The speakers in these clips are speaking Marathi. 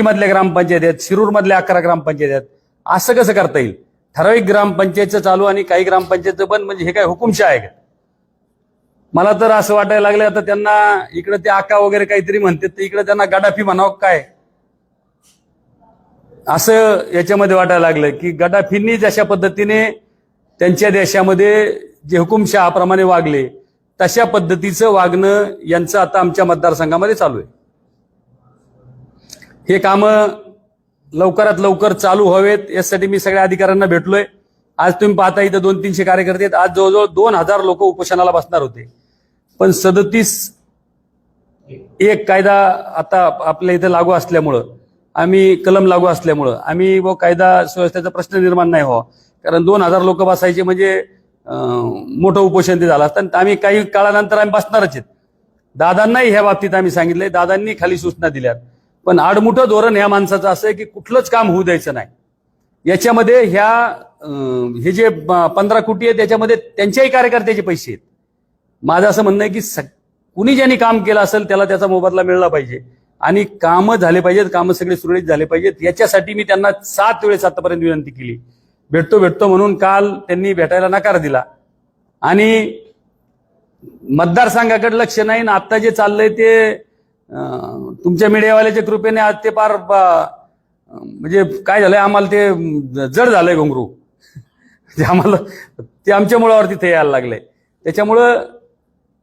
मधल्या ग्रामपंचायत आहेत शिरूर मधल्या अकरा ग्रामपंचायत आहेत. असं कसं करता येईल? ठराविक ग्रामपंचायतचं चालू आणि काही ग्रामपंचायतचं बंद म्हणजे हे काय हुकुमशाह आहे का? मला तर असं वाटायला लागलं आता त्यांना इकडे ते आका वगैरे काहीतरी म्हणतात तर इकडे त्यांना गडाफी म्हणावं काय? असं याच्यामध्ये वाटायला लागलं की गडाफींनी जशा पद्धतीने त्यांच्या देशामध्ये जे हुकुमशहाप्रमाणे वागले तशा पद्धतीचं वागणं यांचं आता आमच्या मतदारसंघामध्ये चालू आहे. हे कामं लवकरात लवकर चालू व्हावेत यासाठी मी सगळ्या अधिकाऱ्यांना भेटलोय. आज तुम्ही पाहता इथं दोन तीनशे कार्यकर्ते आहेत. आज जवळजवळ दोन हजार लोक उपोषणाला बसणार होते. पण सदतीस एक कायदा आता आपल्या इथं लागू असल्यामुळं आम्ही कलम लागू असल्यामुळं आम्ही व कायदा सुव्यवस्थेचा प्रश्न निर्माण नाही व्हावा. कारण दोन हजार लोक बसायचे म्हणजे मोठं उपोषण ते झालं असतं. आणि आम्ही काही काळानंतर आम्ही बसणारच आहेत. दादांनाही ह्या बाबतीत आम्ही सांगितलंय. दादांनी खाली सूचना दिल्यात. पण आडमुठं धोरण ह्या माणसाचं असं आहे की कुठलंच काम होऊ द्यायचं नाही. याच्यामध्ये ह्या हे जे पंधरा कोटी आहे त्याच्यामध्ये त्यांच्याही कार्यकर्त्याचे पैसे आहेत. माझं असं म्हणणं आहे की स- कुणी ज्यांनी काम केलं असेल त्याला त्याचा मोबदला मिळला पाहिजे. आणि कामं झाले पाहिजेत कामं सगळे सुरळीत झाले पाहिजेत. याच्यासाठी मी त्यांना सात वेळेस आतापर्यंत विनंती केली. भेटतो भेटतो म्हणून काल त्यांनी भेटायला नकार दिला. आणि मतदारसंघाकडे लक्ष नाही ना आत्ता जे चाललंय ते तुमच्या मीडियावाल्याच्या कृपेने आज ते पार म्हणजे काय झालंय आम्हाला ते जड झालंय घुंगरू. ते आम्हाला ते आमच्या मुळावरती ते यायला लागलंय. त्याच्यामुळं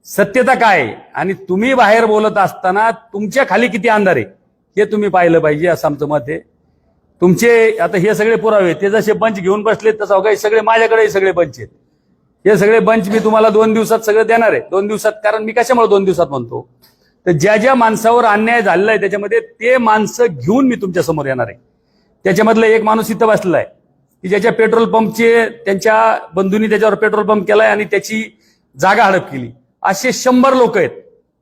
सत्यता काय? आहे? आणि तुम्ही बाहेर बोलत असताना तुमच्या खाली किती अंधार आहे? हे तुम्ही पाहिलं पाहिजे असं आमचं मत आहे. तुमचे आता हे सगळे पुरावे ते जसे बंच घेऊन बसले तसं काही सगळे माझ्याकडे सगळे बंच आहेत. हे सगळे बंच मी तुम्हाला दोन दिवसात सगळं देणार आहे. दोन दिवसात कारण मी कशामुळे दोन दिवसात म्हणतो? तर ज्या ज्या माणसावर अन्याय झालेला आहे त्याच्यामध्ये ते माणसं घेऊन मी तुमच्यासमोर येणार आहे. त्याच्यामधलं एक माणूस इथं बसलेला आहे. की ज्याच्या पेट्रोल पंपचे त्यांच्या बंधूंनी त्याच्यावर पेट्रोल पंप केलाय आणि त्याची जागा हडप केली. असे शंभर लोक आहेत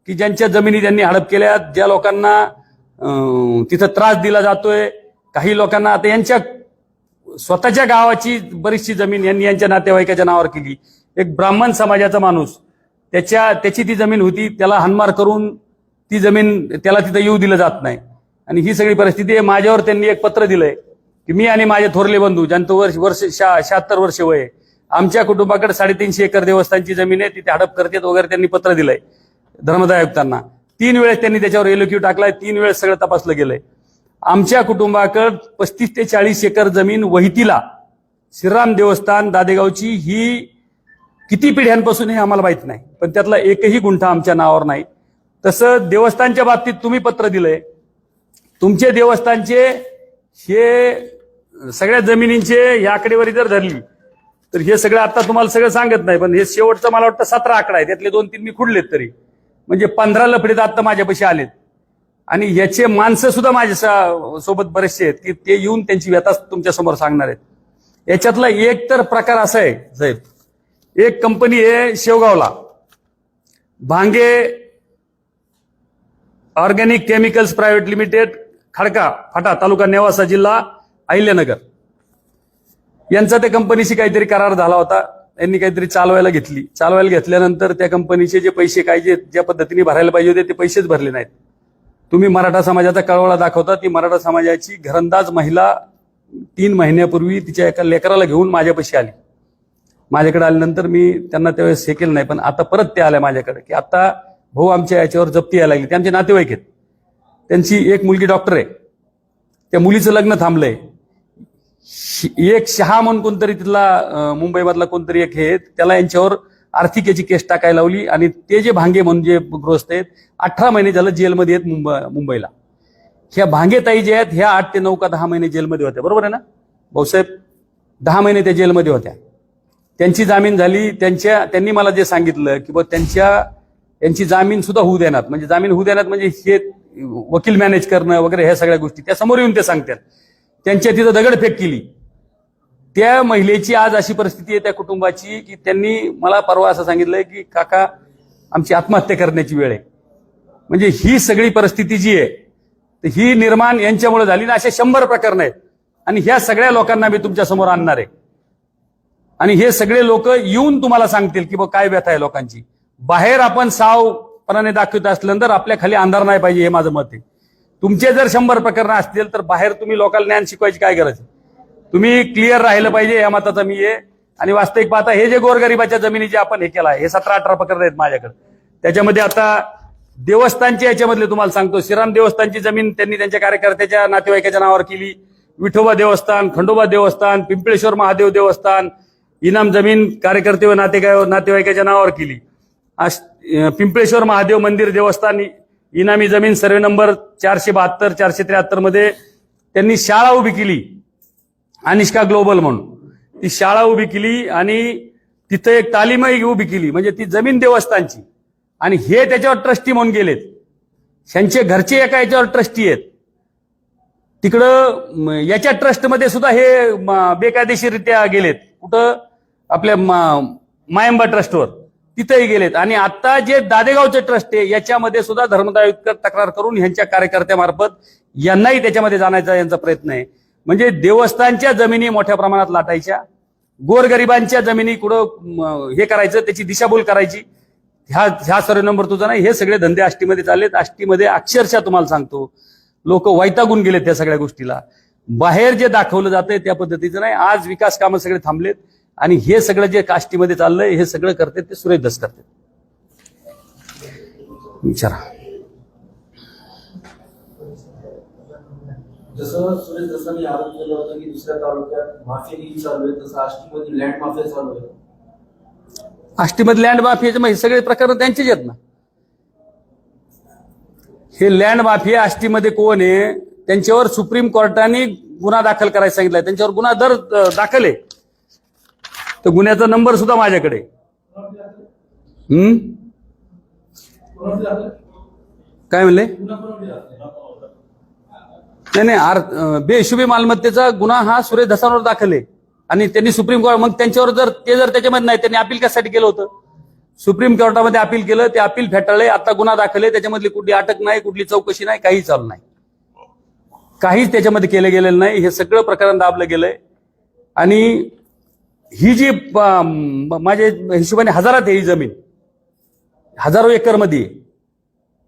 की ज्यांच्या जमिनी त्यांनी हडप केल्या ज्या लोकांना तिथं त्रास दिला जातोय. काही लोकांना आता यांच्या स्वतःच्या गावाची बरीचशी जमीन यांनी यांच्या नातेवाईकाच्या नावावर केली. एक ब्राह्मण समाजाचा माणूस त्याच्या त्याची ती जमीन होती त्याला हनमार करून ती जमीन त्याला तिथं येऊ दिलं जात नाही. आणि ही सगळी परिस्थिती आहे. माझ्यावर त्यांनी एक पत्र दिलंय की मी आणि माझे थोरले बंधू ज्यांचं वर्ष वर्ष शा शहात्तर वर्ष वय आहे, आमच्या कुटुंबाकडे साडेतीनशे एकर देवस्थानची जमीन आहे तिथे हडप करतात वगैरे त्यांनी पत्र दिलंय धर्मदाय आयुक्तांना. तीन वेळेस त्यांनी त्याच्यावर एलोक्यू टाकलाय तीन वेळेस सगळं तपासलं गेलंय. आमच्या कुटुंबाकड पस्तीस ते चाळीस एकर जमीन वहितीला श्रीराम देवस्थान दादेगावची ही किती पिढ्यांपासून हे आम्हाला माहीत नाही. पण त्यातला एकही गुंठा आमच्या नावावर नाही. तसं देवस्थानच्या बाबतीत तुम्ही पत्र दिलंय. तुमचे देवस्थानचे हे सगळ्या जमिनींचे ही आकडेवारी जर धरली तर हे सगळं आता तुम्हाला सगळं सांगत नाही पण हे शेवटचं मला वाटतं सतरा आकडा आहे त्यातले दोन तीन मी खुडलेत तरी. म्हणजे पंधरा लफडे आत्ता माझ्यापाशी आलेत. आणि याचे माणसं सुद्धा माझ्या सा- सोबत बरेचसे आहेत की ते येऊन त्यांची व्यथा तुमच्यासमोर सांगणार आहेत. याच्यातला एक तर प्रकार असा आहे साहेब. एक कंपनी आहे शेवगावला. Bhange organic chemicals private limited Khadka फाटा तालुका नेवासा जिल्हा अहिल्यानगर. यांचा त्या कंपनीशी काहीतरी करार झाला होता. यांनी काहीतरी चालवायला घेतली. चालवायला घेतल्यानंतर त्या कंपनीचे जे पैसे काय जे ज्या पद्धतीने भरायला पाहिजे होते ते पैसेच भरले नाहीत. तुम्ही मराठा समाजाचा कळवळा दाखवता. ती मराठा समाजाची घरंदाज महिला तीन महिन्यापूर्वी तिच्या एका लेकराला घेऊन माझ्यापाशी आली. माझ्याकडे आल्यानंतर मी त्यांना त्यावेळेस हे केलं नाही पण आता परत ते आल्या माझ्याकडे की आता भाऊ आमच्या याच्यावर जप्ती यायला लागली. ते आमचे नातेवाईक आहेत. त्यांची एक मुलगी डॉक्टर आहे. त्या मुलीचं लग्न थांबलंय. एक शहा म्हणून कोणतरी तिथला मुंबईमधला कोणतरी एक हे त्याला यांच्यावर आर्थिक याची केस टाकायला लावली आणि ते जे भांगे म्हणून जे गृहस्थ आहेत अठरा महिने झालं जेलमध्ये आहेत मुंबई मुंबईला. ह्या भांगेताई जे आहेत ह्या आठ ते नऊ का दहा महिने जेलमध्ये होत्या. बरोबर आहे ना? भाऊसाहेब दहा महिने त्या जेलमध्ये होत्या. त्यांची जामीन झाली. त्यांच्या त्यांनी मला जे सांगितलं की बा त्यांच्या यांची जामीन सुद्धा होऊ देणार. म्हणजे जामीन होऊ देणार म्हणजे हे वकील मॅनेज करणं वगैरे ह्या सगळ्या गोष्टी. त्या समोर येऊन ते सांगतात. त्यांच्या तिथं दगडफेक केली. त्या महिलेची आज अशी परिस्थिती आहे त्या कुटुंबाची की त्यांनी मला परवा असं सांगितलंय की काका आमची आत्महत्या करण्याची वेळ आहे. म्हणजे ही सगळी परिस्थिती जी आहे तर ही निर्माण यांच्यामुळे झाली ना असे शंभर प्रकरण आहेत. आणि ह्या सगळ्या लोकांना मी तुमच्यासमोर आणणार आहे. आणि हे सगळे लोक येऊन तुम्हाला सांगतील की बा काय व्यथा आहे लोकांची. बाहेर आपण सावपणाने दाखवत असल्यानंतर आपल्या खाली अंधार नाही पाहिजे हे माझं मत आहे. तुमचे जर शंभर प्रकरणं असतील तर बाहेर तुम्ही लोकांना ज्ञान शिकवायची काय गरज तुम्ही क्लिअर राहिलं पाहिजे या मताचा मी आहे आणि वास्तविक पाहता हे जे गोरगरिबाच्या जमिनीचे आपण हे केलं आहे हे सतरा अठरा प्रकरण आहेत माझ्याकडे. त्याच्यामध्ये आता देवस्थानच्या याच्यामधले तुम्हाला सांगतो. श्रीराम देवस्थानची जमीन त्यांनी त्यांच्या कार्यकर्त्याच्या नातेवाईकाच्या नावावर केली. विठोबा देवस्थान खंडोबा देवस्थान पिंपळेश्वर महादेव देवस्थान इनाम जमीन कार्यकर्ते व नातेगाय नातेवाईकाच्या नावावर केली. पिंपळेश्वर महादेव मंदिर देवस्थान इनामी जमीन सर्वे नंबर चारशे बहात्तर चारशे त्र्याहत्तरमध्ये त्यांनी शाळा उभी केली. अनिष्का ग्लोबल म्हणून. ती शाळा उभी केली आणि तिथं एक तालीमही उभी केली. म्हणजे ती जमीन देवस्थानची. आणि हे त्याच्यावर ट्रस्टी म्हणून गेलेत. त्यांचे घरचे एका याच्यावर ट्रस्टी आहेत. तिकडं याच्या ट्रस्टमध्ये सुद्धा हे बेकायदेशीररित्या गेलेत. कुठं? आपल्या मायंबा ट्रस्टवर तिथेही गेलेत. आणि आता जे दादेगावचे ट्रस्ट आहे याच्यामध्ये सुद्धा धर्मदायुक्त तक्रार करून ह्यांच्या कार्यकर्त्यामार्फत यांनाही त्याच्यामध्ये जाण्याचा यांचा प्रयत्न आहे. म्हणजे देवस्थानच्या जमिनी मोठ्या प्रमाणात लाटायच्या गोरगरिबांच्या जमिनी कुठं हे करायचं त्याची दिशाभूल करायची ह्या ह्या सर्व नंबर तुझा नाही हे सगळे धंदे आष्टीमध्ये चाललेत. आष्टीमध्ये अक्षरशः तुम्हाला सांगतो लोक वैतागून गेलेत त्या सगळ्या गोष्टीला. बाहेर जे दाखवलं जातंय त्या पद्धतीचं नाही. आज विकास कामं सगळे थांबलेत. आणि हे सगळं जे काष्टीमध्ये चाललंय हे सगळं करतात ते सुरेश दस करतात विचारा. जसं सुरेश दसांनी आरोप केला होता की दुसऱ्या तालुक्यात माफियागिरी चालू आहे तसं आष्टीमध्ये लँड माफिया चालू आहे. आष्टीमध्ये लँड माफियाचे हे सगळे प्रकरण त्यांचेच आहेत ना? हे लँड माफिया आष्टीमध्ये कोण आहे त्यांच्यावर सुप्रीम कोर्टाने गुन्हा दाखल करायला सांगितलाय. त्यांच्यावर गुन्हा दर दाखल आहे. तर गुन्ह्याचा नंबर सुद्धा माझ्याकडे. हम्म? काय म्हणले? नाही नाही आर बेहिशोबी मालमत्तेचा गुन्हा हा सुरेश धसांवर दाखल आहे. आणि त्यांनी सुप्रीम कोर्ट मग त्यांच्यावर जर ते जर त्याच्यामध्ये नाही त्यांनी अपील कशासाठी केलं होतं? सुप्रीम कोर्टामध्ये अपील केलं ते अपील फेटाळले आता गुन्हा दाखल आहे त्याच्यामधली कुठली अटक नाही कुठली चौकशी नाही काही चालू नाही. काहीच त्याच्यामध्ये केलं गेलेलं नाही हे सगळं प्रकरण दाबलं गेलंय. आणि ही जी माझ्या हिशोबाने हजारात आहे ही जमीन. हजारो एकरमध्ये.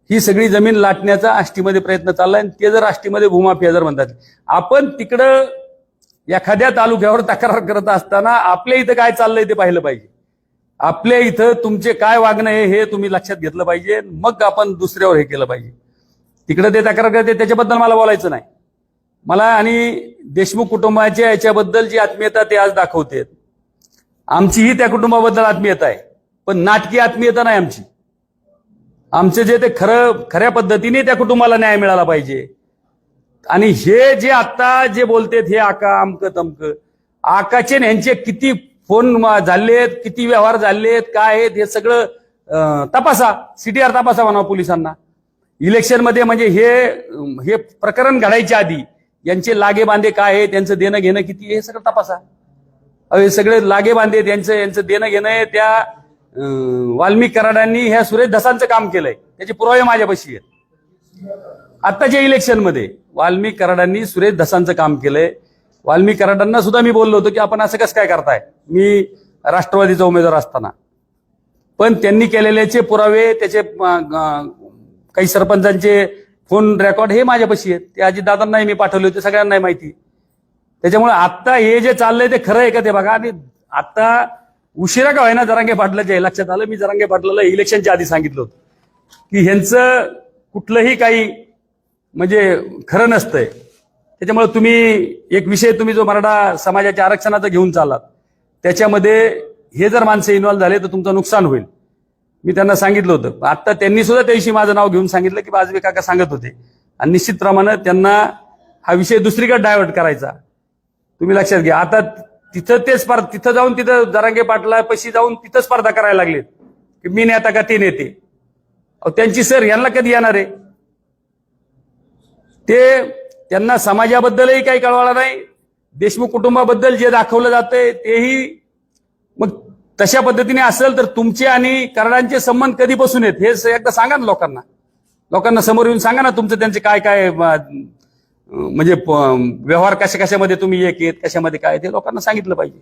ही सगळी जमीन लाटण्याचा आष्टीमध्ये प्रयत्न चाललाय आणि ते जर आष्टीमध्ये भूमाफिया जर म्हणतात. आपण तिकडं एखाद्या तालुक्यावर तक्रार करत असताना आपल्या इथं काय चाललंय ते पाहिलं पाहिजे. आपल्या इथं तुमचे काय वागणं आहे हे तुम्ही लक्षात घेतलं पाहिजे मग आपण दुसऱ्यावर हे केलं पाहिजे. तिकडं ते तक्रार करते त्याच्याबद्दल मला बोलायचं नाही. मला आणि देशमुख कुटुंबाच्या याच्याबद्दल जी आत्मीयता ते आज दाखवते आमचीही त्या कुटुंबाबद्दल आत्मीयता आहे. पण नाटकी आत्मीयता नाही आमची. आमचे जे ते खरं खऱ्या पद्धतीने त्या कुटुंबाला न्याय मिळाला पाहिजे. आणि हे जे आता जे बोलतेत हे आका अमक तमक आकाचे यांचे किती फोन झालेत किती व्यवहार झालेत काय आहेत हे सगळं तपासा. सीटीआर तपासा म्हणा पोलिसांना. इलेक्शनमध्ये म्हणजे हे हे प्रकरण घडायच्या आधी यांचे लागे बांधे काय आहेत त्यांचं देणं घेणं किती हे सगळं तपासा. हे सगळे लागे बांधे यांचं यांचं देणं घेणं आहे. त्या वाल्मिक कराडांनी ह्या सुरेश धसांचं काम केलंय. त्याचे पुरावे माझ्यापाशी आहेत. आत्ताच्या इलेक्शनमध्ये वाल्मिक कराडांनी सुरेश धसांचं काम केलंय. वाल्मिक कराडांना सुद्धा मी बोललो होतो की आपण असं कसं काय करताय? मी राष्ट्रवादीचा उमेदवार असताना. पण त्यांनी केलेल्याचे पुरावे त्याचे काही सरपंचांचे फोन रेकॉर्ड हे माझ्यापाशी आहेत. ते अजितदादांनाही मी पाठवले होते सगळ्यांनाही माहिती त्याच्यामुळे आत्ता हे जे चाललंय ते खरं आहे का ते बघा. आणि आता उशिरा का व्हायना जरांगे पाटलाच्या हे लक्षात आलं? मी जरांगे पाटलाला इलेक्शनच्या आधी सांगितलं होतं. की ह्यांचं कुठलंही काही म्हणजे खरं नसतंय. त्याच्यामुळे तुम्ही एक विषय तुम्ही जो मराठा समाजाच्या आरक्षणाचा घेऊन चाललात त्याच्यामध्ये हे जर माणसं इन्व्हॉल्व्ह झाले तर तुमचं नुकसान होईल. मी त्यांना सांगितलं होतं. आता त्यांनी सुद्धा त्याविषयी माझं नाव घेऊन सांगितलं की बाजवे काका सांगत होते. आणि निश्चितप्रमाणे त्यांना हा विषय दुसरीकडे डायव्हर्ट करायचा. तुम्ही लक्षात घ्या. आता तिथं ते स्पर्धा तिथं जाऊन तिथं जरांगे पाटला पशी जाऊन तिथं स्पर्धा करायला लागलेत. की मी नेता का ते नेते? त्यांची सर यांना कधी येणार आहे? ते त्यांना समाजाबद्दलही काही कळवायला नाही. देशमुख कुटुंबाबद्दल जे दाखवलं जातंय तेही मग तशा पद्धतीने असेल तर तुमचे आणि कराडांचे संबंध कधीपासून आहेत? हे एकदा सांगा ना लोकांना. लोकांना समोर येऊन सांगा ना तुमचं त्यांचे काय काय म्हणजे प- व्यवहार कशा कशामध्ये तुम्ही एक येत कशामध्ये काय ते लोकांना सांगितलं पाहिजे.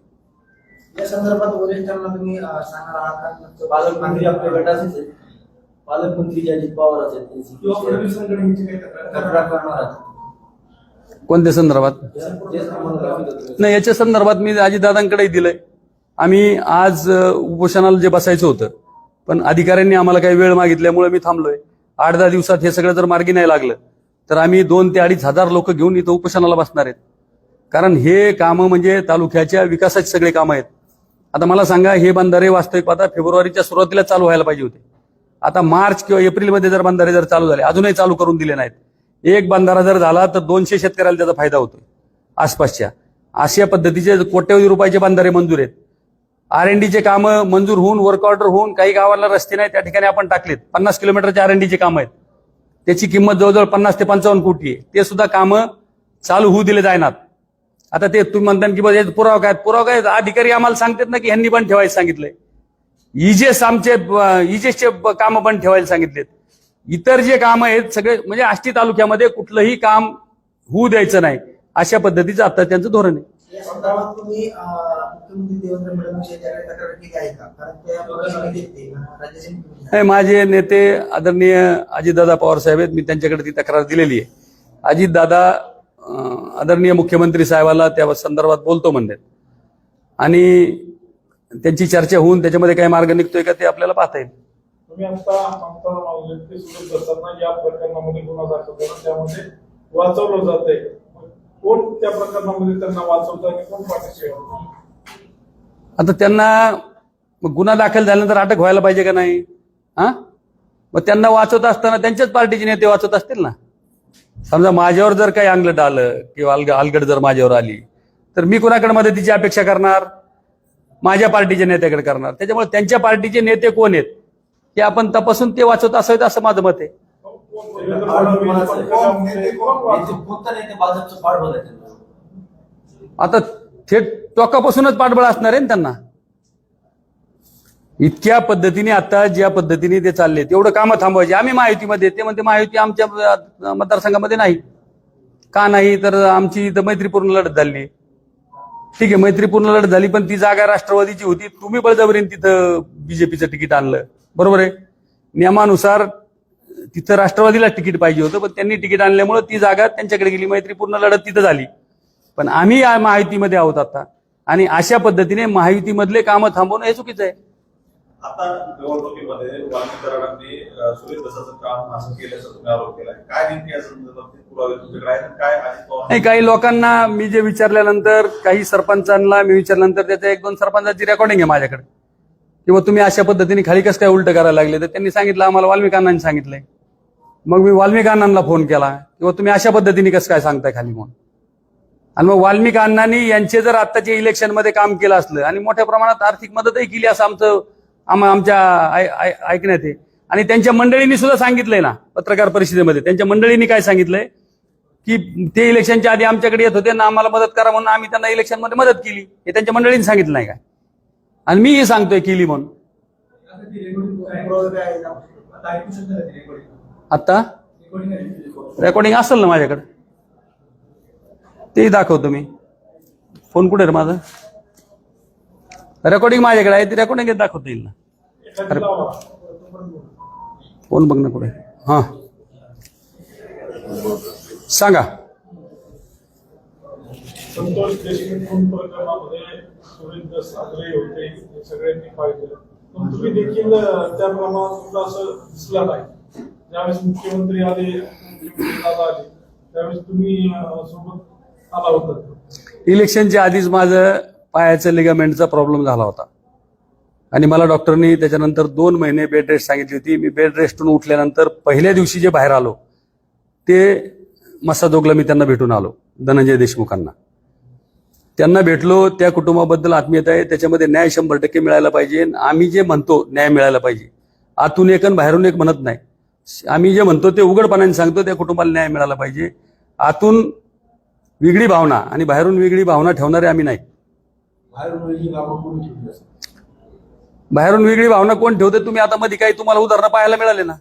या संदर्भात वरिष्ठांना तुम्ही अं, सांगणार आहात का? पालकमंत्री आपल्या गटाचेच आहेत पालकमंत्री जे अजित पवारच आहेत ते किंवा फडणवीसांकडे ह्याची काही तक्रार तक्रार करणार आहेत. कोणत्या संदर्भात. नाही याच्या संदर्भात मी अजितदादांकडे दिलंय. आम्ही आज उपोषणाला जे बसायचं होतं पण अधिकाऱ्यांनी आम्हाला काही वेळ मागितल्यामुळे मी थांबलोय. आठ दहा दिवसात हे सगळं जर मार्गी नाही लागलं तर आम्ही दोन ते अडीच हजार लोक घेऊन इथं उपोषणाला बसणार आहेत. कारण हे कामं म्हणजे तालुक्याच्या विकासाचे सगळे कामं आहेत. आता मला सांगा हे बंधारे वास्तविक आता फेब्रुवारीच्या सुरुवातीला चालू व्हायला पाहिजे होते. आता मार्च किंवा एप्रिलमध्ये जर बंधारे जर चालू झाले अजूनही चालू करून दिले नाहीत. एक बंधारा जर झाला तर दोनशे शेतकऱ्याला त्याचा फायदा होतो आसपासच्या. अशा पद्धतीचे कोट्यवधी रुपयाचे बंधारे मंजूर आहेत. आर एन डीचे कामं मंजूर होऊन वर्क ऑर्डर होऊन काही गावाला रस्ते नाही त्या ठिकाणी आपण टाकलेत. पन्नास किलोमीटरचे आर एन डीचे कामं आहेत. त्याची किंमत जवळजवळ पन्नास ते पंचावन्न कोटी आहे. ते सुद्धा कामं चालू होऊ दिले जायनात. आता ते तुम्ही म्हणता की बघा पुरावा काय पुरावा काय अधिकारी आम्हाला सांगतात ना की ह्यांनी पण ठेवायला सांगितलंय. इजेस आमचे इजेसचे कामं पण ठेवायला सांगितलेत. इतर जे काम आहेत सगळे म्हणजे आष्टी तालुक्यामध्ये कुठलंही काम होऊ द्यायचं नाही. अशा पद्धतीचं आता त्यांचं धोरण आहे. या संदर्भात तुम्ही अं, मुख्यमंत्री देवेंद्र फडणवीस यांच्याकडे तक्रार केली आहे का कारण त्या पक्षाने घेतली राज्याचे मुख्यमंत्री नाही, माझे नेते आदरणीय अजितदादा पवार साहेब आहेत. मी त्यांच्याकडे ती तक्रार दिलेली आहे. अजितदादा आदरणीय मुख्यमंत्री साहेबाला त्या संदर्भात बोलतो म्हणतात आणि त्यांची चर्चा होऊन त्याच्यामध्ये काही मार्ग निघतोय का ते आपल्याला पाहता येईल. तुम्ही आता आमचा व्यक्ती सुरेश दसांना या प्रकरणामध्ये गुन्हा दाखल करून त्यामध्ये वाचवलं जात आहे कोण त्या प्रकरणामध्ये त्यांना वाचवतं आणि कोण पाठीशी? आता त्यांना मग गुन्हा दाखल झाल्यानंतर अटक व्हायला पाहिजे का नाही हा मग त्यांना वाचवत असताना त्यांच्याच पार्टीचे नेते वाचवत असतील ना समजा माझ्यावर जर काही अंगलट आलं किंवा अलग अलगड जर माझ्यावर आली तर मी कुणाकडे मदतीची अपेक्षा करणार माझ्या पार्टीच्या नेत्याकडे करणार त्याच्यामुळे त्यांच्या पार्टीचे नेते कोण आहेत ते आपण तपासून ते वाचवत असावेत असं माझं मत आहे आता थेट टोकापासूनच पाठबळ असणार आहे ना त्यांना? इतक्या पद्धतीने आता ज्या पद्धतीने ते चालले तेवढं कामं थांबवायचे. आम्ही महायुतीमध्ये ते म्हणते महायुती आमच्या मतदारसंघामध्ये नाही. का नाही? तर आमची इथं मैत्रीपूर्ण लढत झाली. ठीक आहे मैत्रीपूर्ण लढत झाली पण ती जागा राष्ट्रवादीची होती. तुम्ही बळजबरीने तिथं बीजेपीचं तिकीट आणलं. बरोबर आहे? नियमानुसार तिथं राष्ट्रवादीला तिकीट पाहिजे होतं पण त्यांनी तिकीट आणल्यामुळे ती जागा त्यांच्याकडे गेली. मैत्रीपूर्ण लढत तिथं झाली. पण आम्ही या महायुतीमध्ये आहोत आता. आणि अशा पद्धतीने महायुतीमधले कामं थांबवणं हे चुकीचं आहे. आता निवडणुकीमध्ये वाल्मिक कराडांनी अं, सुरेश दसाचं काम असं केल्याचा तुम्ही आरोप केलाय. काय नेमके या संदर्भात ते पुरावे तुमच्याकडे आहेत आणि काय अजित पवार नाही काही लोकांना मी जे विचारल्यानंतर काही सरपंचांना मी विचारल्यानंतर त्याच्या एक दोन सरपंचाची रेकॉर्डिंग आहे माझ्याकडे. किंवा तुम्ही अशा पद्धतीने खाली कसं काय उलट करायला लागले तर त्यांनी सांगितलं आम्हाला वाल्मिकांनांनी सांगितलंय. मग मी वाल्मिकांनांना फोन केला. किंवा तुम्ही अशा पद्धतीने कसं काय सांगताय खाली म्हणून आणि मग वाल्मिक अण्णांनी यांचे जर आत्ताच्या इलेक्शनमध्ये काम केलं असलं आणि मोठ्या प्रमाणात आर्थिक मदतही केली असं आमचं आम- आमच्या ऐकण्यात आहे. आणि त्यांच्या मंडळींनी सुद्धा सांगितलंय ना पत्रकार परिषदेमध्ये त्यांच्या मंडळींनी काय सांगितलंय? की ते इलेक्शनच्या आधी आमच्याकडे येत होते ना आम्हाला मदत करा म्हणून आम्ही त्यांना इलेक्शनमध्ये मदत केली. हे त्यांच्या मंडळींनी सांगितलं नाही काय? आणि मीही सांगतोय केली म्हणून. आता. रेकॉर्डिंग असेल ना माझ्याकडे? तेही दाखवतो मी. फोन कुठे रे माझा? रेकॉर्डिंग माझ्याकडे आहे ते रेकॉर्डिंग दाखवता येईल ना. अरे फोन बघ ना कुठे हां. सांगा. संतोष देशमुख प्रकरणामध्ये सुरेंद्र होते सगळ्यांनी पण तुम्ही देखील त्या प्रमाणात असं दिसला नाही ज्यावेळेस मुख्यमंत्री आले मुख्यमंत्री आले त्यावेळेस तुम्ही सोबत इलेक्शनच्या आधीच माझं पायाचं लिगामेंटचा प्रॉब्लेम झाला होता. आणि मला डॉक्टरनी त्याच्यानंतर दोन महिने बेड रेस्ट सांगितली होती. मी बेड रेस्टून उठल्यानंतर पहिल्या दिवशी जे बाहेर आलो ते मसाजोगला मी त्यांना भेटून आलो धनंजय देशमुखांना. त्यांना भेटलो त्या कुटुंबाबद्दल आत्मीयता आहे. त्याच्यामध्ये न्याय शंभर टक्के मिळायला पाहिजे. आम्ही जे म्हणतो न्याय मिळायला पाहिजे. आतून एक आणि बाहेरून एक म्हणत नाही. आम्ही जे म्हणतो ते उघडपणाने सांगतो त्या कुटुंबाला न्याय मिळाला पाहिजे. आतून वेगळी भावना आणि बाहेरून वेगळी भावना ठेवणारे आम्ही नाही. बाहेरून वेगळी भावना कोण ठेवते तुम्ही आता मध्ये काही तुम्हाला उदाहरणं पाहायला मिळाले ना?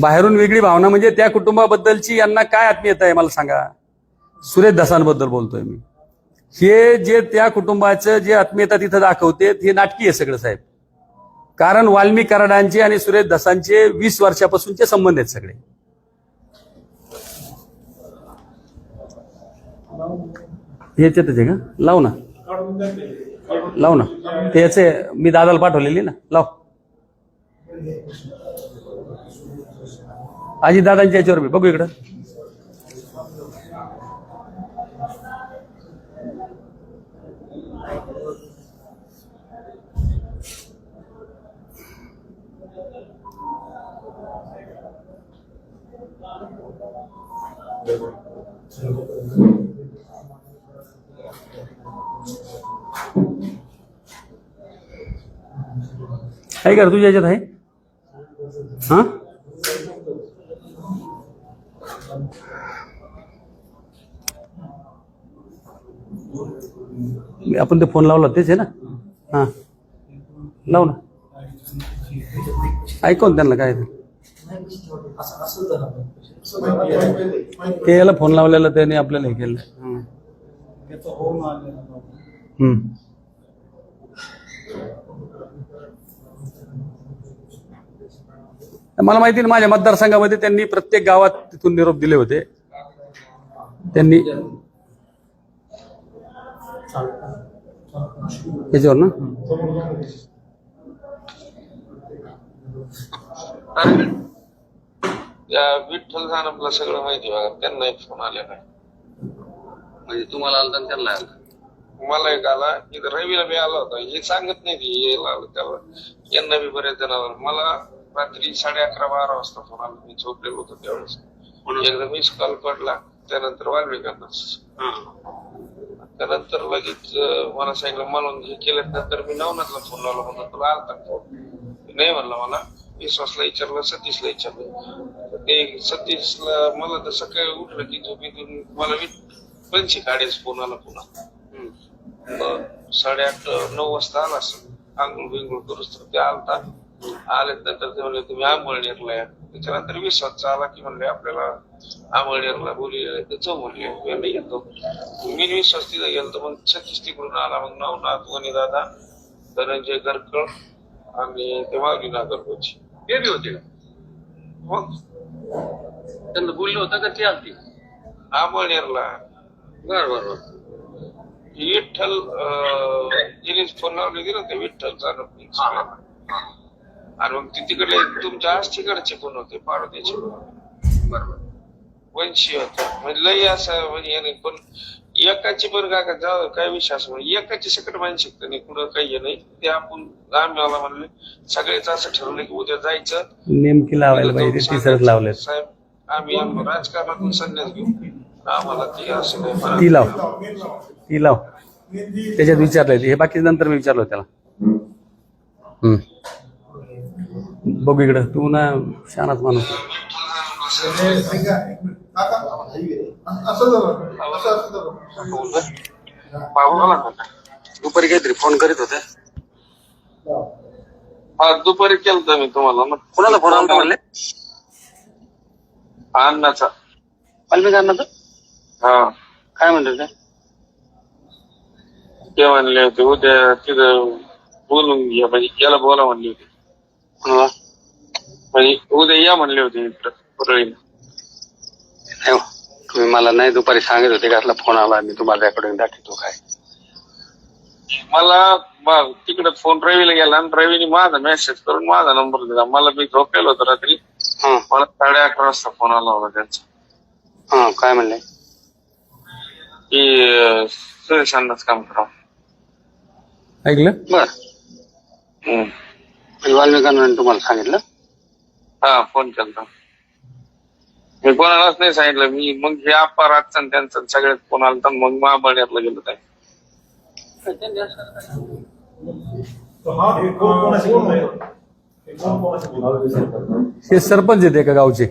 बाहेरून वेगळी भावना म्हणजे त्या कुटुंबाबद्दलची यांना काय आत्मीयता आहे मला सांगा. सुरेश दसांबद्दल बोलतोय मी. हे जे त्या कुटुंबाचं जे आत्मीयता तिथं दाखवते हे नाटकी आहे सगळं साहेब. कारण वाल्मिक कराडांचे आणि सुरेश दसांचे वीस वर्षापासूनचे संबंध आहेत सगळे. याच्यातच आहे का? लाव ना. लाव ना. ते याचे मी दादाला पाठवलेली ना. लाव. आजी दादांच्या याच्यावर मी बघू इकडं. आहे का तुझ्या याच्यात आहे. हा? आपण ते फोन लावला तेच आहे ना? हा. लाव ना. ऐकून त्यांना काय ते. ते याला फोन लावलेला त्याने आपल्याला हे केलं हं. हं. मला माहिती माझ्या मतदारसंघामध्ये त्यांनी प्रत्येक गावात तिथून निरोप दिले होते. त्यांनी याच्यावर ना? विठ्ठल सानपला सगळं माहिती बघा त्यांना एक फोन आलेला आहे म्हणजे तुम्हाला आलता आणि त्यांना आलता मला एक आला इथं रवीला बी आला होता. हे सांगत नाही ती यायला आलं त्याला. यांना बी बऱ्याच जणांना मला रात्री साडे अकरा बारा वाजता फोन आला. मी झोपलेलो होतो त्यावेळेस. एकदा मिस कॉल पडला त्यानंतर वाल्मिकांना. त्यानंतर लगेच मला सांगितलं म्हणून हे केल्यानंतर मी नवनाथला फोन लावला म्हणून तुला आलता फोन नाही म्हणला मला. विश्वासला विचारलं सतीशला विचारलं. ते सतीशला मला तर सकाळी उठलं की झोपेतून मला पंची काढायचं फोन आला पुन्हा. मग साडेआठ नऊ वाजता आला असं. आंघोळ बिंघोळ करूच तर ते आलता. आले नंतर ते म्हणले तुम्ही आंबळनेरला या त्याच्यानंतर विश्वासचा आला की म्हणले आपल्याला आंबळनेरला बोली तर जाऊ म्हणले मी येतो. मी विश्वास तिथं गेलो मग सतीश तिकडून आला. मग नवनाथ वनी दादा धनंजय गरकळ आणि ते मागली नागरकोची ते बी होते. का मग त्यांना बोलले होतं का ते आलती? आंबळनेरला बर बर बर. विठ्ठल जिने फोन लावले गेलं ते विठ्ठल चालत आणि मग ते तिकडले तुमच्या आज तिकडचे पण होते पाडोद्याचे बरोबर. वंशी होते. म्हणजे लई असं म्हणजे नाही पण एकाची पण काय जाऊ काय विश्वास म्हणजे एकाची सकट मानसिकता नाही कुठं काही नाही. ते आपण आम्हाला म्हणले सगळेच असं ठरवलं की उद्या जायचं. नेमकी लावायला पाहिजे तिसरंच लावले साहेब आम्ही राजकारणातून संन्यास घेऊ. आम्हाला ते असं नाही. ती लाव. ती लाव. त्याच्यात विचारलंय ते. हे बाकी नंतर मी विचारलो त्याला. हम्म. बघू इकडं. तू ना शहाणाच माणूस. दुपारी काहीतरी फोन करीत होते. हा दुपारी केलता मी तुम्हाला. ना कोणाला फोन आला म्हणले? अन्नाचा वाल्मिक अण्णाचं? हा. काय म्हणले ते? ते म्हणले होते उद्या तिथं बोलून घ्या म्हणजे याला बोला म्हणले होते. म्हणजे उद्या या म्हणले होते इकडं परळीला नाही हो. तुम्ही मला नाही दुपारी सांगत होते का असला फोन आला मी तुम्हाला रेकॉर्डिंग दाखवतो काय. मला बा- तिकडे फोन रवीला गेला आणि रवीने माझा मेसेज करून माझा नंबर दिला. मला मी झोपेलो होतो रात्री. हा. मला साडे अकरा वाजता फोन आला होता त्यांचा. हा काय म्हणले? की अं, सुरेश अण्णाच काम करा ऐकलं? बर. हम्म. वाल्मिक अण्णाने तुम्हाला सांगितलं? हा फोन केलता. मी कोणालाच नाही सांगितलं. मी मग हे आप्पा रातचा आणि त्यांचा सगळ्यात फोन आला तर मग महाबळण्यातला गेलो काय हा हे? हे? हे सरपंच. आहेत एका गावचे.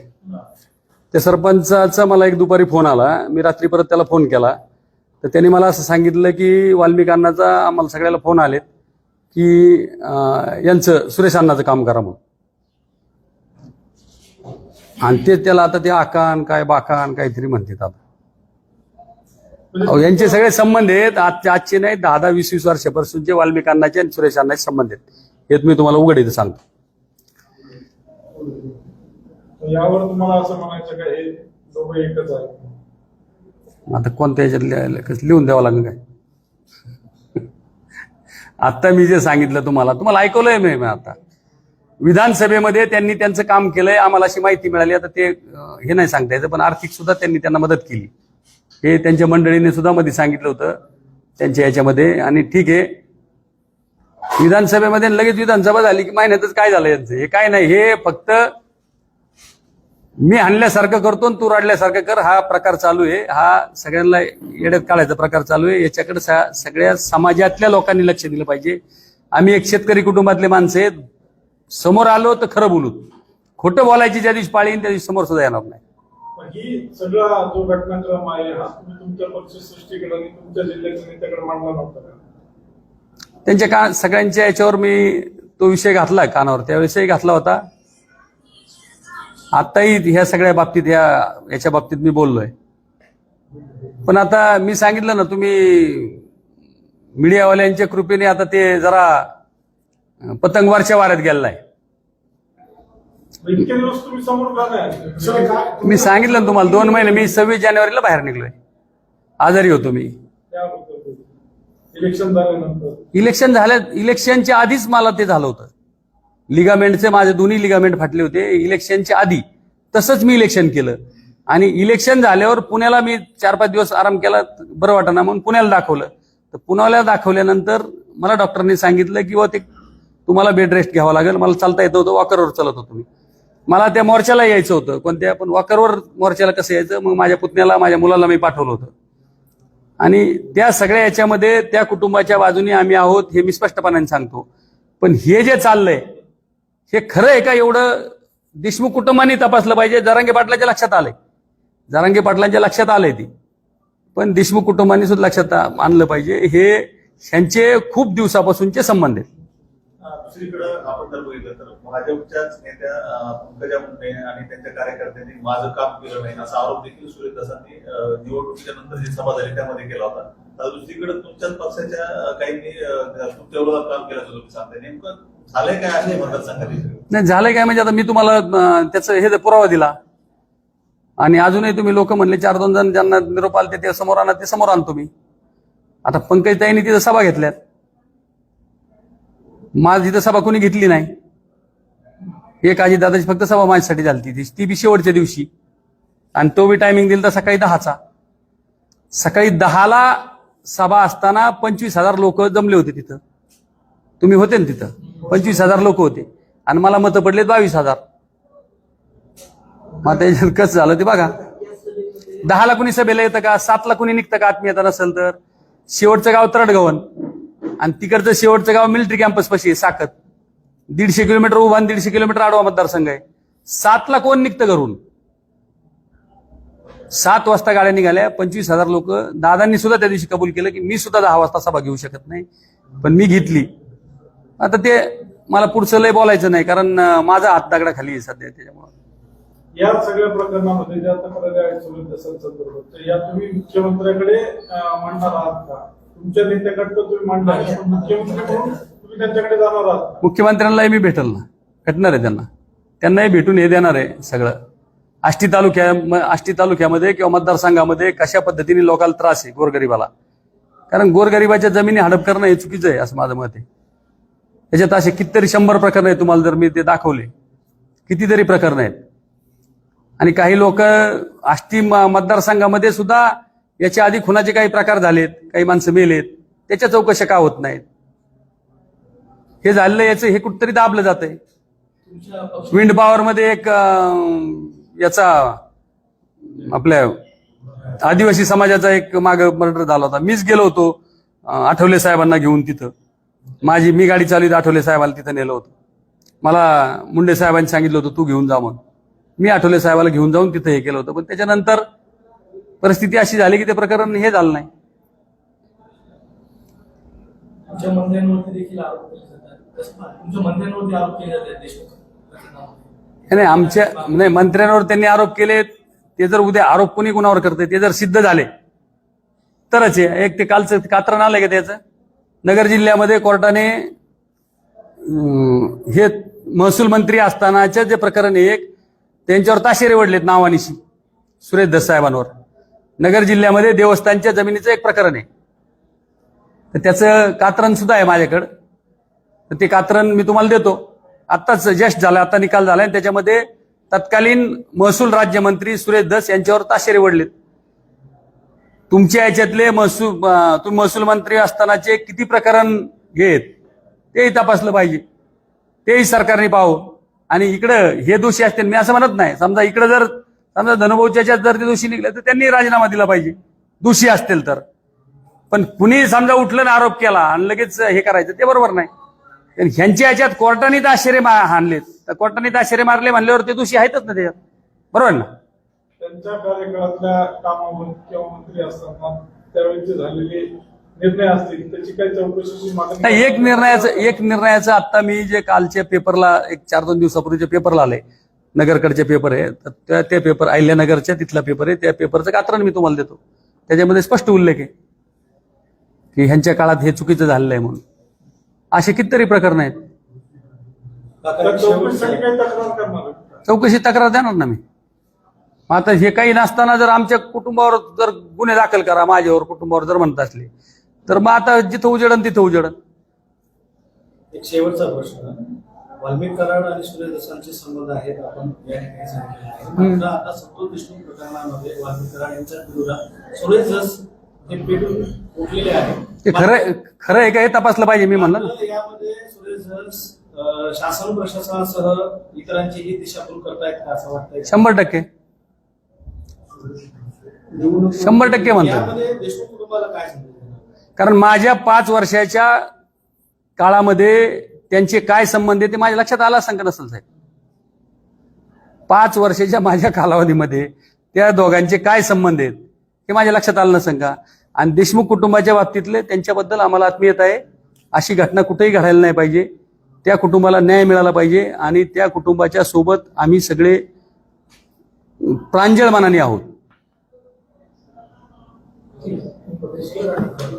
त्या सरपंचाचा मला एक दुपारी फोन आला. मी रात्री परत त्याला फोन केला. तर त्यांनी मला असं सांगितलं की वाल्मिक अण्णाचा आम्हाला सगळ्याला फोन आलेत. की अं, यांचं सुरेश अण्णाचं काम करा म्हणून. आणि ते त्याला आता ते आकान काय बाकान काहीतरी म्हणतात आता. यांचे सगळे संबंध आहेत. आजचे आजचे नाही दहा दहा वीस वीस वर्षापासूनचे वाल्मिक अण्णाचे आणि सुरेश अण्णाचे संबंध आहेत. हे मी तुम्हाला उघड इथं सांगतो. यावर तुम्हाला असं म्हणायचं का हे दोघं एकच आहे आता कोणत्या कसं लिहून द्यावं लागेल काय? आता मी जे सांगितलं तुम्हाला तुम्हाला ऐकवलंय मी मी आता. विधानसभेमध्ये त्यांनी त्यांचं काम केलंय आम्हाला अशी माहिती मिळाली. आता ते हे नाही सांगता यायचं पण आर्थिक सुद्धा त्यांनी त्यांना मदत केली. हे त्यांच्या मंडळीने सुद्धा मध्ये सांगितलं होतं त्यांच्या याच्यामध्ये. आणि ठीक आहे विधानसभेमध्ये लगेच विधानसभा झाली की महिन्यातच काय झालं यांचं? हे काय नाही हे फक्त मी आणल्यासारखं करतो आणि तू राडल्यासारखं कर. हा प्रकार चालू आहे. हा सगळ्यांना येड्यात काढायचा प्रकार चालू आहे. याच्याकडे सगळ्या समाजातल्या लोकांनी लक्ष दिलं पाहिजे. आम्ही एक शेतकरी कुटुंबातले माणसं आहेत. समोर आलो तर खरं बोलू. खोटं बोलायची ज्या दिवशी पाळी येईल त्या दिवशी समोर सुद्धा येणार नाही. पण ही सगळा जो घटनाक्रम आहे हा तुम्ही तुमच्या पक्ष सृष्टीकडे आणि तुमच्या जिल्ह्याच्या नेत्याकडे मांडला नव्हता का? त्यांच्या का सगळ्यांच्या याच्यावर मी तो विषय घातला कानावर. त्याविषयी घातला होता. आत्ताही ह्या सगळ्या बाबतीत या याच्या बाबतीत मी बोललोय. पण आता मी सांगितलं ना तुम्ही मीडियावाल्यांच्या कृपेने आता ते जरा पतंगवारच्या वाऱ्यात गेलेला इतके दिवस तुम्ही समोर का नाही मी सांगितलं ना तुम्हाला दोन महिने मी सव्वीस जानेवारीला बाहेर निघलोय. आजारी होतो मी. इलेक्शन झाल्या इलेक्शनच्या आधीच मला ते झालं होतं. लिगामेंटचे माझे दोन्ही लिगामेंट फाटले होते. इलेक्शनच्या आधी. तसंच मी इलेक्शन केलं. आणि इलेक्शन झाल्यावर पुण्याला मी चार पाच दिवस आराम केला. बरं वाटणार म्हणून पुण्याला दाखवलं. तर पुण्याला दाखवल्यानंतर मला डॉक्टरांनी सांगितलं की व ते तुम्हाला बेड रेस्ट घ्यावा लागेल. मला चालता येत नव्हतं. वॉकरवर चालत होतो मी. मला त्या मोर्चाला यायचं होतं. कोणत्या पण वॉकरवर मोर्चाला कसं यायचं? मग माझ्या पुतण्याला माझ्या मुलाला मी पाठवलं होतं. आणि त्या सगळ्या याच्यामध्ये त्या कुटुंबाच्या बाजूने आम्ही आहोत हे मी स्पष्टपणाने सांगतो. पण हे जे चाललंय हे खरं आहे का एवढं? देशमुख कुटुंबाने तपासलं पाहिजे. जरांगे पाटलाच्या लक्षात आलंय. जरांगे पाटलांच्या लक्षात आलंय ती. पण देशमुख कुटुंबांनी सुद्धा लक्षात आणलं पाहिजे. हे त्यांचे खूप दिवसापासूनचे संबंध आहेत. दुसरीकडे दुसरीकडं आपण जर बघितलं तर भाजपच्याच नेत्या पंकजा मुंडे आणि त्यांच्या कार्यकर्त्यांनी माझं काम केलं नाही असा आरोप देखील सूर्यदासांनी निवडणुकीच्या नंतर जी सभा झाली त्यामध्ये केला होता. तर दुसरीकडे तुमच्याच पक्षाच्या काहींनी तुमच्या विरोधात काम होतं तुम्ही सांगताय. नेमकं झालंय काय असे मतदारसंघात नाही झालंय काय? म्हणजे आता मी तुम्हाला अं, त्याचं हे पुरावा दिला आणि अजूनही तुम्ही लोक म्हणले चार दोन जण ज्यांना निरोप आले ते समोर आणा ते समोर आणतो मी. आता पंकजताईंनी तिथं सभा घेतल्यात. माझ तिथं सभा कोणी घेतली नाही. एक आजी दादाची फक्त सभा माझ्यासाठी झाली ती. ती बी शेवटच्या दिवशी. आणि तो बी टायमिंग दिला तर सकाळी दहाचा. सकाळी दहाला सभा असताना पंचवीस हजार लोक जमले होते तिथं. तुम्ही होते ना तिथं? पंचवीस हजार लोक होते. आणि मला मतं पडले बावीस हजार. मग आता कसं झालं ते बघा. दहाला कुणी सभेला येतं का? सातला कुणी निघतं का? आत्मीयता नसेल तर. शेवटचं गाव तरडगवन. आणि तिकडचं शेवटचं गाव मिलिटरी कॅम्पस पशी आहे साखत दीडशे किलोमीटर उभा आणि दीडशे किलोमीटर आडवा मतदारसंघ आहे. सातला कोण निघतं घरून? सात वाजता गाड्या निघाल्या. पंचवीस हजार लोक. दादांनी सुद्धा त्या दिवशी कबूल केलं की मी सुद्धा दहा वाजता सभा घेऊ शकत नाही. पण मी घेतली. आता ते मला पुढचं लय बोलायचं नाही कारण माझा हात दगडाखाली आहे सध्या त्याच्यामुळे. या सगळ्या प्रकरणामध्ये ज्या या तुम्ही मुख्यमंत्र्याकडे मांडणार आहात का? तुमच्या नेत्याकडे तुम्ही मांडणार मुख्यमंत्री तुम्ही त्यांच्याकडे जाणार आहात? मुख्यमंत्र्यांनाही मी भेटल ना भेटणार आहे त्यांना. त्यांनाही भेटून हे देणार आहे सगळं. आष्टी तालुक्या आष्टी तालुक्यामध्ये किंवा मतदारसंघामध्ये कशा पद्धतीने लोकांना त्रास आहे गोरगरिबाला? कारण गोरगरिबाच्या जमिनी हडप करणं हे चुकीचं आहे असं माझं मत आहे. त्याच्यात असे कितीतरी शंभर प्रकरण आहेत तुम्हाला जर मी ते दाखवले. कितीतरी प्रकरण आहेत. आणि काही लोक आष्टी मतदारसंघामध्ये सुद्धा याच्या आधी खुनाचे काही प्रकार झालेत काही माणसं मेलेत. त्याच्या चौकशा का होत नाहीत? हे झालेलं याचं हे कुठतरी दाबलं जात आहे विंड पॉवर मध्ये एक याचा आपल्या आदिवासी समाजाचा एक माग मर्डर झाला होता. मीच गेलो होतो आठवले साहेबांना घेऊन तिथं. माझी मी गाडी चालवीत आठवले साहेबाला तिथं नेलं होतं. मला मुंडे साहेबांनी सांगितलं होतं तू घेऊन जा म्हणून. मी आठवले साहेबाला घेऊन जाऊन तिथं हे केलं होतं. पण त्याच्यानंतर परिस्थिती अशी झाली की ते प्रकरण हे झालं नाही. हे नाही. आमच्या नाही मंत्र्यांवर त्यांनी आरोप केले. ते जर उद्या आरोप कोणी कुणावर करते ते जर सिद्ध झाले तरच एक ते कालचं कात्रण आलंय का त्याचं? नगर जिल्ह्यामध्ये कोर्टाने हे महसूल मंत्री असतानाचे जे प्रकरण आहे एक त्यांच्यावर ताशेरे वडलेत नावानिशी सुरेश दस साहेबांवर. नगर जिल्ह्यामध्ये देवस्थानच्या जमिनीचं एक प्रकरण आहे. तर त्याचं कात्रण सुद्धा आहे माझ्याकडं. तर ते कात्रण मी तुम्हाला देतो. आत्ताच जस्ट झालं आता निकाल झाला आणि त्याच्यामध्ये तत्कालीन महसूल राज्यमंत्री सुरेश दस यांच्यावर ताशेरे वडलेत तुमच्या याच्यातले महसूल तुम्ही महसूल मंत्री असतानाचे किती प्रकरण घेत तेही तपासलं पाहिजे. तेही सरकारने पाहू आणि इकडं हे दोषी असतील मी असं म्हणत नाही. समजा इकडं जर समजा धनुभाऊच्या याच्यात जर ते दोषी निघले तर त्यांनी राजीनामा दिला पाहिजे. दोषी असतील तर. पण कुणी समजा उठलं ना आरोप केला आणि लगेच हे करायचं ते बरोबर नाही. ह्यांच्या याच्यात कोर्टाने तर आश्चर्य आणले हाणलेत. तर कोर्टाने तर आश्चर्य मारले म्हणल्यावर ते दोषी आहेतच ना त्याच्यात. बरोबर ना? त्यांच्या कार्यकाळातल्या कामावर किंवा मंत्री असताना त्यावेळेचे झालेले निर्णय असतील त्याची काही चौकशीची मागणी नाही एक निर्णयाचं एक निर्णयाचं आता मी जे कालच्या पेपरला एक चार दोन दिवसापूर्वीच्या पेपरला आलंय नगरकडचे पेपर आहे तर त्या ते पेपर अहिल्यानगरच्या तिथला पेपर आहे त्या पेपरचं कात्रण मी तुम्हाला देतो. त्याच्यामध्ये स्पष्ट उल्लेख आहे की ह्यांच्या काळात हे चुकीचं झालेलं आहे म्हणून. असे कितीतरी प्रकरण आहेत. त्या? चौकशी तक्रार देणार ना मी. आता हे काही नसताना जर आमच्या कुटुंबावर जर गुन्हे दाखल करा माझ्यावर कुटुंबावर जर म्हणत असले तर मग आता जिथं उजडन तिथं उजडन एक शेवटचा प्रश्न. वाल्मिक कराड आणि संबंध आहेत आपण या ठिकाणी सांगितले आहे. आता प्रकरणामध्ये वाल्मिक कराड यांच्या विरोधात हे पेटून उठलेले आहेत. ते खरं खरं आहे का हे तपासलं पाहिजे मी म्हणलं ना. यामध्ये सुरेश दस अं, शासन प्रशासनासह इतरांचीही दिशाभूल करतायत का असं वाटतंय? शंभर टक्के. शंभर टक्के म्हणतो. कारण माझ्या पाच वर्षाच्या काळामध्ये त्यांचे काय संबंध आहे ते माझ्या लक्षात आला सांगत नसेल साहेब. पाच वर्षाच्या माझ्या कालावधीमध्ये त्या दोघांचे काय संबंध आहेत हे माझ्या लक्षात आलं नसेल का? आणि देशमुख कुटुंबाच्या बाबतीतले त्यांच्याबद्दल आम्हाला आत्मीयत आहे. अशी घटना कुठेही घडायला नाही पाहिजे. त्या कुटुंबाला न्याय मिळाला पाहिजे आणि त्या कुटुंबाच्या सोबत आम्ही सगळे प्रांजळ मनाने आहोत. 是有。